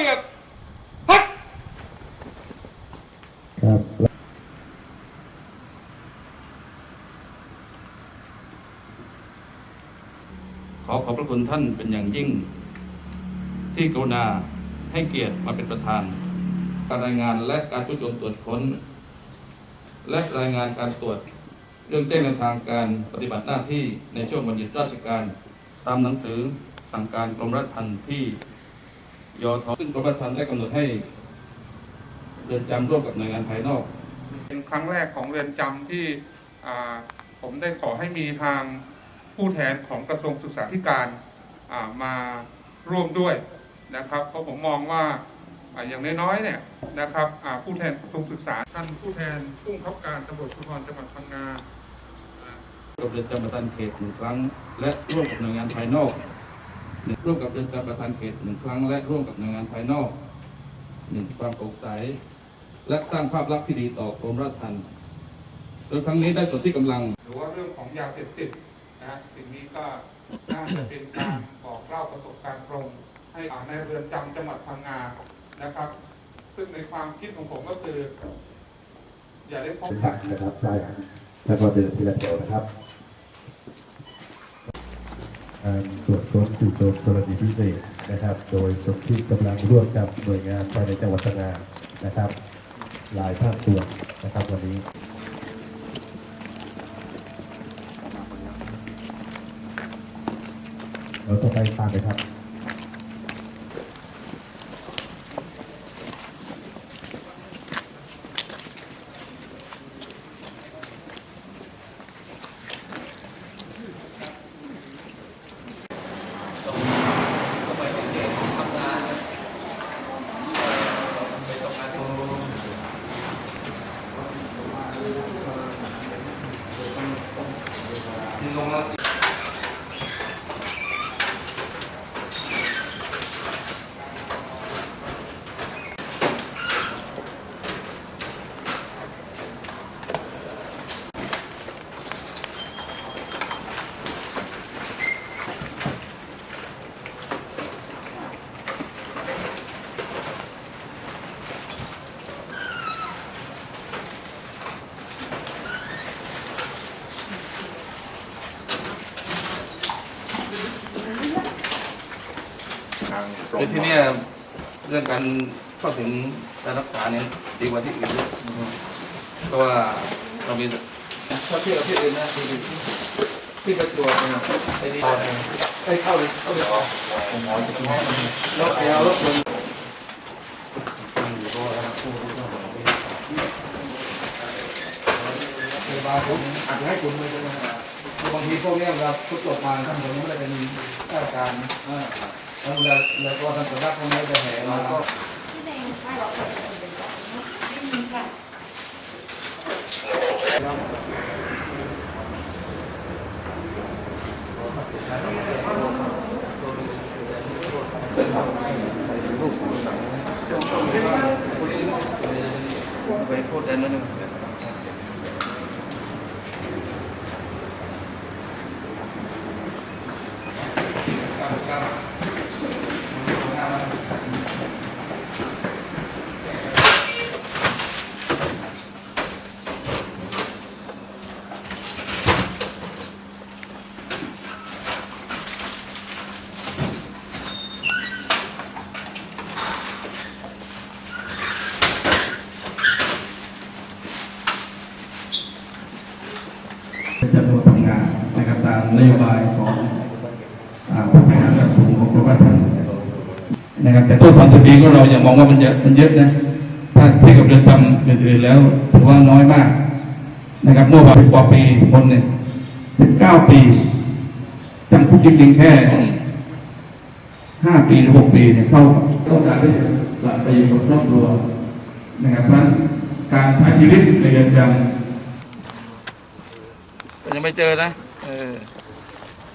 ีกฮัดครับขอขอบพระคุณท่านเป็นอย่างยิ่ง ที่กรุณาให้เกียรติมาเป็นประธาน การรายงานและการชุดชมตรวจค้น และรายงานการตรวจเรื่องแจ้งแนวทางการปฏิบัติหน้าที่ในช่วงวันหยุดราชการ ตามหนังสือสั่งการกรมราชทัณฑ์ที่ ยทซึ่งกรมราชทัณฑ์ได้กำหนดให้เรือนจำร่วมกับหน่วยงานภายนอก เป็นครั้งแรกของเรือนจำที่อ่าผมได้ขอให้มีทางผู้แทนของกระทรวงศึกษาธิการอ่ามาร่วมด้วยนะครับเพราะผมมองว่าอ่าอย่างน้อยๆเนี่ยนะครับอ่าผู้แทนกระทรวงศึกษาท่านผู้แทนผู้บังคับการตำรวจภูธรจังหวัดพังงากับเรือนจำประธานเขตหนึ่งครั้ง และร่วมกับหน่วยงานภายนอกหนึ่ง ร่วมกับเรือนจำประธานเขตหนึ่งครั้งและร่วมกับหน่วยงานภายนอกหนึ่งความโปร่งใส และสร้างภาพลักษณ์ที่ดีต่อกรมราชทัณฑ์โดยครั้งนี้ได้ส่วนที่กำลัง หรือว่าเรื่องของยาเสพติดนะฮะสิ่งนี้ก็น่าจะเป็นการบอกเล่าประสบการณ์ตรง ให้อ่าในเรือนจำจังหวัดพังงานะครับ ซึ่งในความคิดของผมก็คือ อย่าได้พบสั่งนะครับใช่แล้วก็เดินทีละแถวนะครับการตรวจค้นจู่ โจมกรณีพิเศษนะครับ โดยสนที่กำลังร่วมกับหน่วยงานภายในจังหวัดสงขลานะครับ หลายภาคส่วนนะครับวันนี้เราต้องไปตามไปครับ 听懂了 คือที่เนี่ยเรื่องการเข้าถึงการรักษาเนี่ยดีกว่าที่อื่นเยอะเพราะว่าเรามีถ้าเทียบกับที่อื่นนะที่ที่ประจวบเนี่ยไอ้นี่ไอ้เข้าเลยเข้าเลยออกแล้วไอ้เอารถมันบาผมอาจจะให้คุณเลยนะบางทีพวกเนี้ยเราทุกจบมาท่านผมไม่ได้เป็นข้าราชการ แล้วเวลาแล้วก็ท่านสำนักพวกนี้จะแห่มาก็ไปพูดได้นิดนึง จำนวนทำงานนะครับตามนโยบายของอ่าผู้บริหารระดับสูงของกรมราชทัณฑ์นะครับแต่ตัวสามสิบปีก็เราอย่ามองว่ามันเยอะมันเยอะนะถ้าเทียบกับเรือนจำอื่นๆแล้วถือว่าน้อยมากนะครับเมื่อวานสิบกว่าปีคนเนี่ยสิบเก้าปีจำคุกจริงๆแค่ห้าปีหรือหกปีเนี่ยเข้าต้องการที่จะกลับไปอยู่กับครอบครัวนะครับเพราะการใช้ชีวิตในเรือนจำ ยังไม่เจอนะ เออ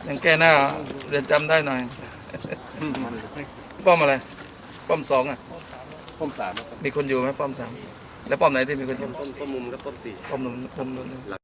ยังแก้หน้าเรียนจำได้หน่อย ป้อมอะไร ป้อมสองอะผมสามครับมีคนอยู่ไหมป้อมสาม แล้วป้อมไหนที่มีคนอยู่ต้นต้นมุมกับต้นสี่ป้อมหนุ่มป้อมหนุ่ม